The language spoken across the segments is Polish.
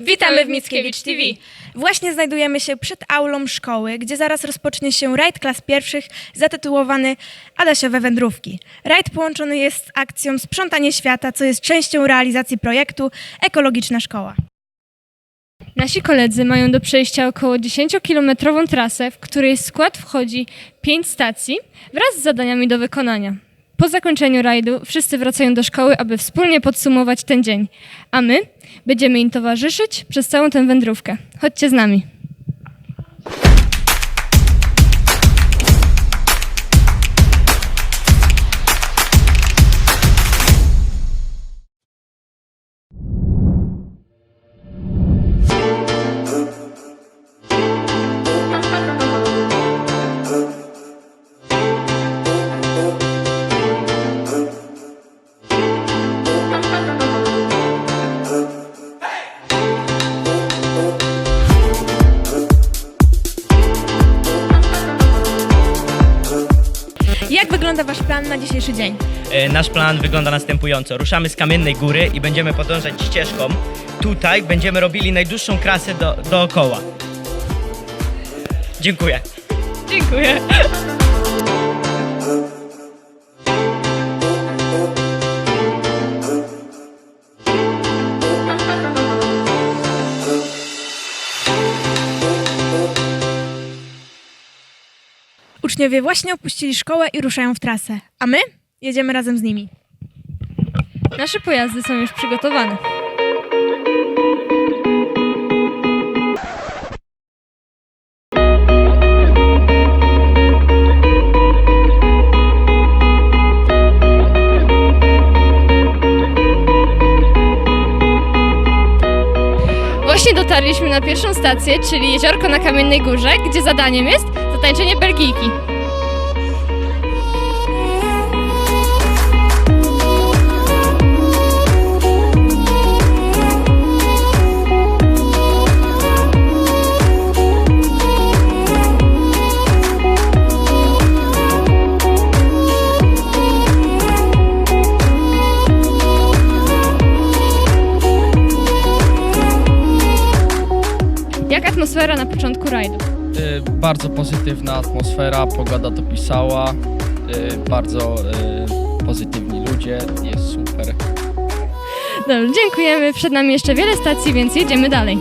Witamy w Mickiewicz TV. Właśnie znajdujemy się przed aulą szkoły, gdzie zaraz rozpocznie się rajd klas pierwszych zatytułowany Adasiowe wędrówki. Rajd połączony jest z akcją Sprzątanie Świata, co jest częścią realizacji projektu Ekologiczna Szkoła. Nasi koledzy mają do przejścia około 10-kilometrową trasę, w której skład wchodzi 5 stacji wraz z zadaniami do wykonania. Po zakończeniu rajdu wszyscy wracają do szkoły, aby wspólnie podsumować ten dzień, a my będziemy im towarzyszyć przez całą tę wędrówkę. Chodźcie z nami. Jak wygląda Wasz plan na dzisiejszy dzień? E, Nasz plan wygląda następująco. Ruszamy z Kamiennej Góry i będziemy podążać ścieżką. Tutaj będziemy robili najdłuższą krasę do, dookoła. Dziękuję. Dziękuję. Uczniowie właśnie opuścili szkołę i ruszają w trasę, a my jedziemy razem z nimi. Nasze pojazdy są już przygotowane. Właśnie dotarliśmy na pierwszą stację, czyli jeziorko na Kamiennej Górze, gdzie zadaniem jest zatańczenie Belgijki. Bardzo pozytywna atmosfera, pogoda dopisała, y, bardzo y, pozytywni ludzie, jest super. Dobrze, dziękujemy. Przed nami jeszcze wiele stacji, więc jedziemy dalej.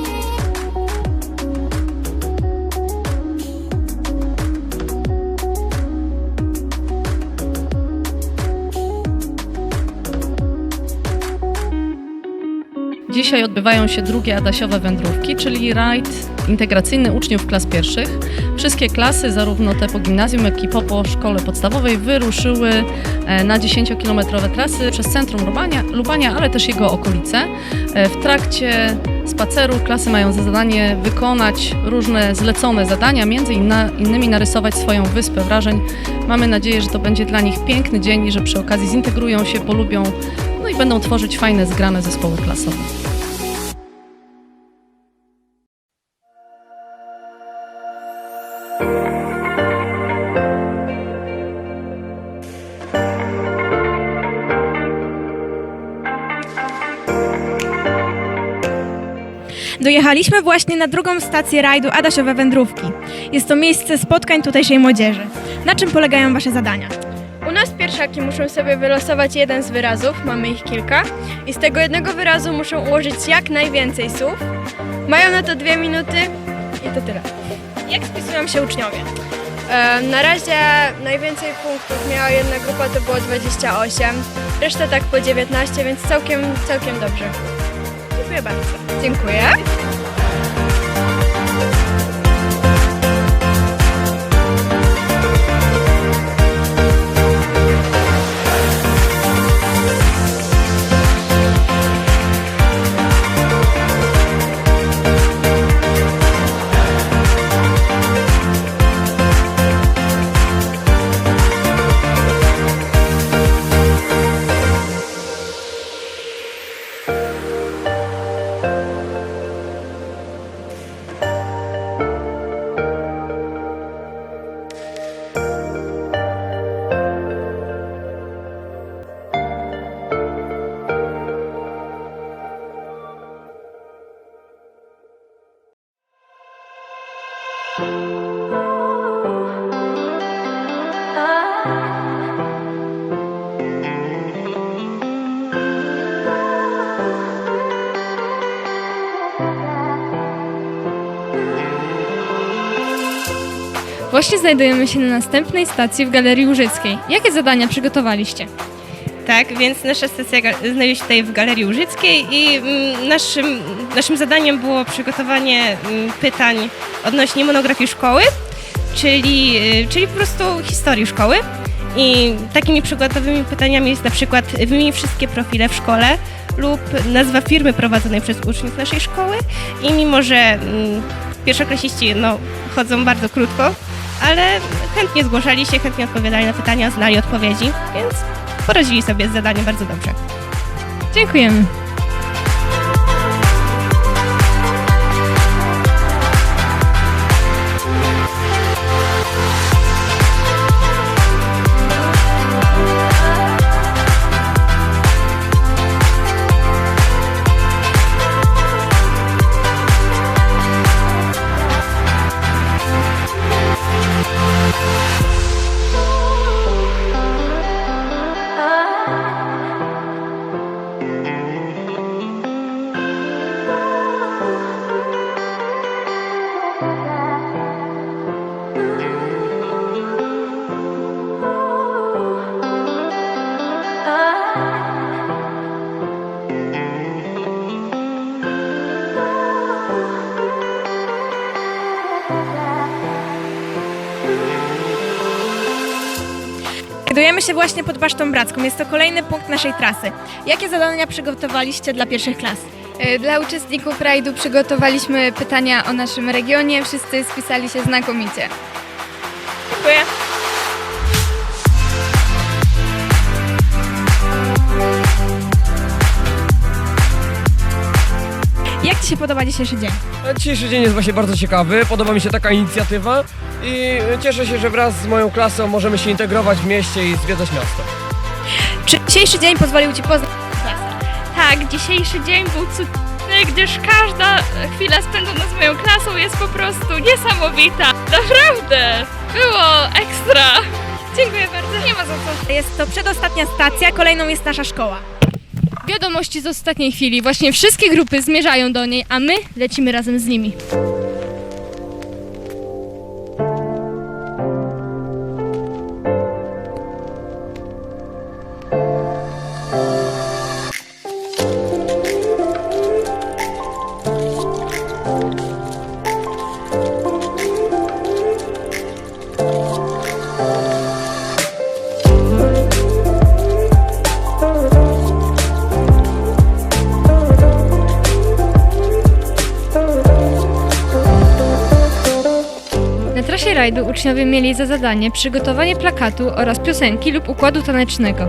Dzisiaj odbywają się drugie Adasiowe Wędrówki, czyli rajd integracyjny uczniów klas pierwszych. Wszystkie klasy, zarówno te po gimnazjum, jak i po, po szkole podstawowej, wyruszyły e, na 10-kilometrowe trasy przez centrum Lubania, Lubania, ale też jego okolice. E, W trakcie spaceru klasy mają za zadanie wykonać różne zlecone zadania, między innymi narysować swoją wyspę wrażeń. Mamy nadzieję, że to będzie dla nich piękny dzień i że przy okazji zintegrują się, polubią, no i będą tworzyć fajne, zgrane zespoły klasowe. Dojechaliśmy właśnie na drugą stację rajdu Adasiowe Wędrówki. Jest to miejsce spotkań tutejszej młodzieży. Na czym polegają Wasze zadania? U nas pierwszaki muszą sobie wylosować jeden z wyrazów, mamy ich kilka, i z tego jednego wyrazu muszą ułożyć jak najwięcej słów. Mają na to dwie minuty i to tyle. Jak spisują się uczniowie? E, na razie najwięcej punktów miała jedna grupa, to było 28, reszta tak po 19, więc całkiem, całkiem dobrze. Dziękuję bardzo. Dziękuję. Właśnie znajdujemy się na następnej stacji w Galerii Łużyckiej. Jakie zadania przygotowaliście? Tak, więc nasza stacja znajduje się tutaj w Galerii Łużyckiej i mm, naszym, naszym zadaniem było przygotowanie mm, pytań odnośnie monografii szkoły, czyli, y, czyli po prostu historii szkoły. I takimi przykładowymi pytaniami jest na przykład wymień wszystkie profile w szkole lub nazwa firmy prowadzonej przez uczniów naszej szkoły. I mimo, że mm, pierwszoklasiści no, chodzą bardzo krótko, ale chętnie zgłaszali się, chętnie odpowiadali na pytania, znali odpowiedzi, więc poradzili sobie z zadaniem bardzo dobrze. Dziękujemy. Znajdujemy się właśnie pod Basztą Bracką. Jest to kolejny punkt naszej trasy. Jakie zadania przygotowaliście dla pierwszych klas? E, Dla uczestników rajdu przygotowaliśmy pytania o naszym regionie. Wszyscy spisali się znakomicie. Dziękuję. Jak Ci się podoba dzisiejszy dzień? Dzisiejszy dzień jest właśnie bardzo ciekawy, podoba mi się taka inicjatywa i cieszę się, że wraz z moją klasą możemy się integrować w mieście i zwiedzać miasto. Czy dzisiejszy dzień pozwolił Ci poznać Tak, dzisiejszy dzień był cudowny, gdyż każda chwila spędzona z moją klasą jest po prostu niesamowita. Naprawdę, było ekstra. Dziękuję bardzo. Nie ma za co. Jest to przedostatnia stacja, kolejną jest nasza szkoła. Wiadomości z ostatniej chwili. Właśnie wszystkie grupy zmierzają do niej, a my lecimy razem z nimi. Rajdu uczniowie mieli za zadanie przygotowanie plakatu oraz piosenki lub układu tanecznego.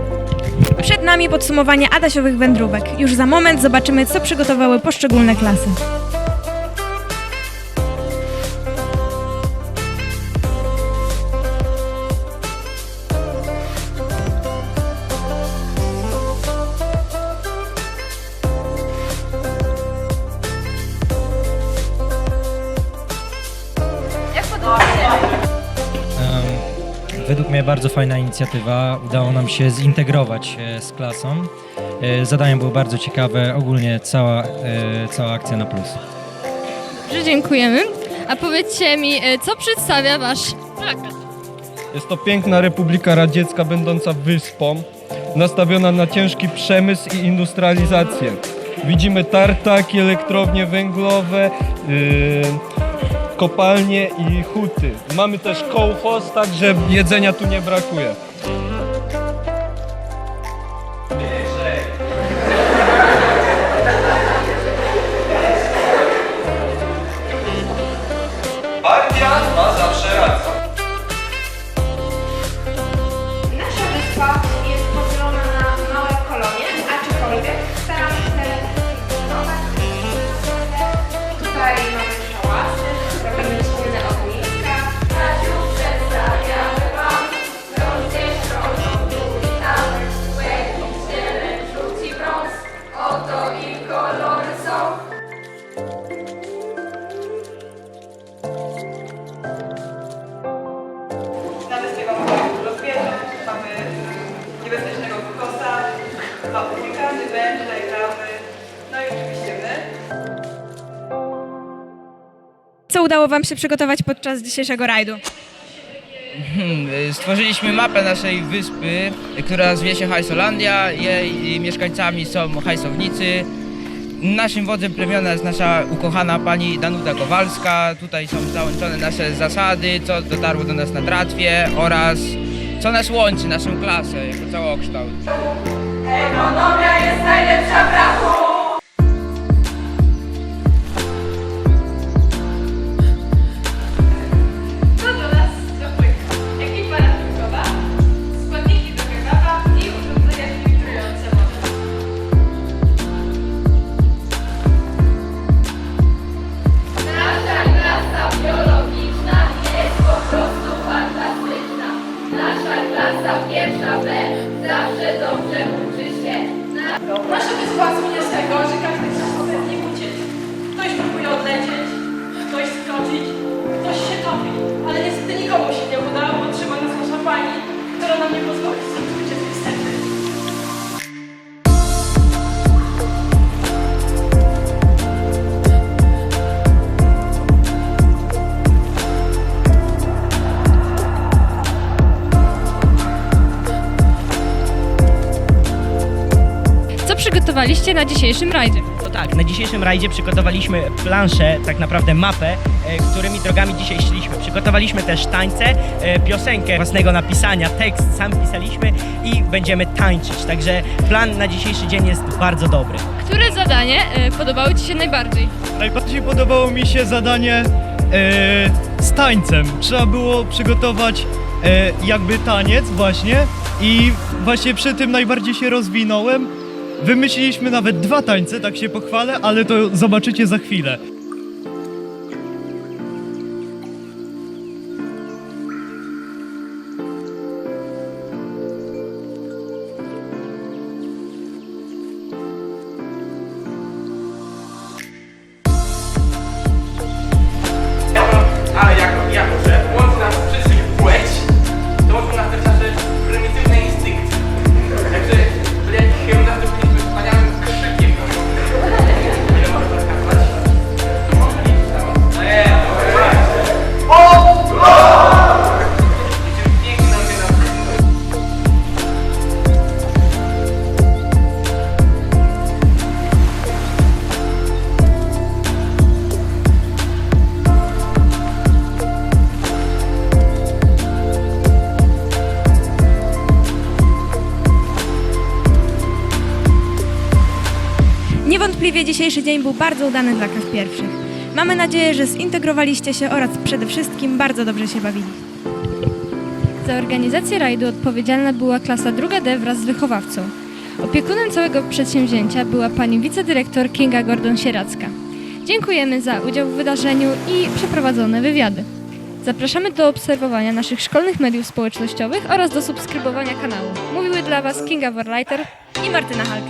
Przed nami podsumowanie Adasiowych wędrówek. Już za moment zobaczymy, co przygotowały poszczególne klasy. Według mnie bardzo fajna inicjatywa. Udało nam się zintegrować z klasą. E, Zadania były bardzo ciekawe. Ogólnie cała, e, cała akcja na plus. Że dziękujemy. A powiedzcie mi, e, co przedstawia wasz plakat? Jest to piękna Republika Radziecka będąca wyspą, nastawiona na ciężki przemysł i industrializację. Widzimy tartaki, elektrownie węglowe, yy, kopalnie i huty. Mamy też kołchoz, także jedzenia tu nie brakuje. chyba unikamy węża i ramy, no i oczywiście my. Co udało Wam się przygotować podczas dzisiejszego rajdu? Hmm, e, stworzyliśmy mapę naszej wyspy, która nazywa się Hajsolandia. Jej e, mieszkańcami są hajsownicy. Naszym wodzem plemiona jest nasza ukochana pani Danuta Kowalska. Tutaj są załączone nasze zasady, co dotarło do nas na tratwie oraz co nas łączy, naszą klasę jako całokształt. Co przygotowaliście na dzisiejszym rajdzie? To tak, na dzisiejszym rajdzie przygotowaliśmy planszę, tak naprawdę mapę, e, którymi drogami dzisiaj szliśmy. Przygotowaliśmy też tańce, e, piosenkę własnego napisania, tekst sam pisaliśmy i będziemy tańczyć. Także plan na dzisiejszy dzień jest bardzo dobry. Które zadanie e, podobało Ci się najbardziej? Najbardziej podobało mi się zadanie e, z tańcem. Trzeba było przygotować e, jakby taniec właśnie i właśnie przy tym najbardziej się rozwinąłem. Wymyśliliśmy nawet dwa tańce, tak się pochwalę, ale to zobaczycie za chwilę. Niewątpliwie dzisiejszy dzień był bardzo udany dla klas pierwszych. Mamy nadzieję, że zintegrowaliście się oraz przede wszystkim bardzo dobrze się bawili. Za organizację rajdu odpowiedzialna była klasa 2D wraz z wychowawcą. Opiekunem całego przedsięwzięcia była pani wicedyrektor Kinga Gordon-Sieracka. Dziękujemy za udział w wydarzeniu i przeprowadzone wywiady. Zapraszamy do obserwowania naszych szkolnych mediów społecznościowych oraz do subskrybowania kanału. Mówiły dla Was Kinga Warleiter I Martyna Halk.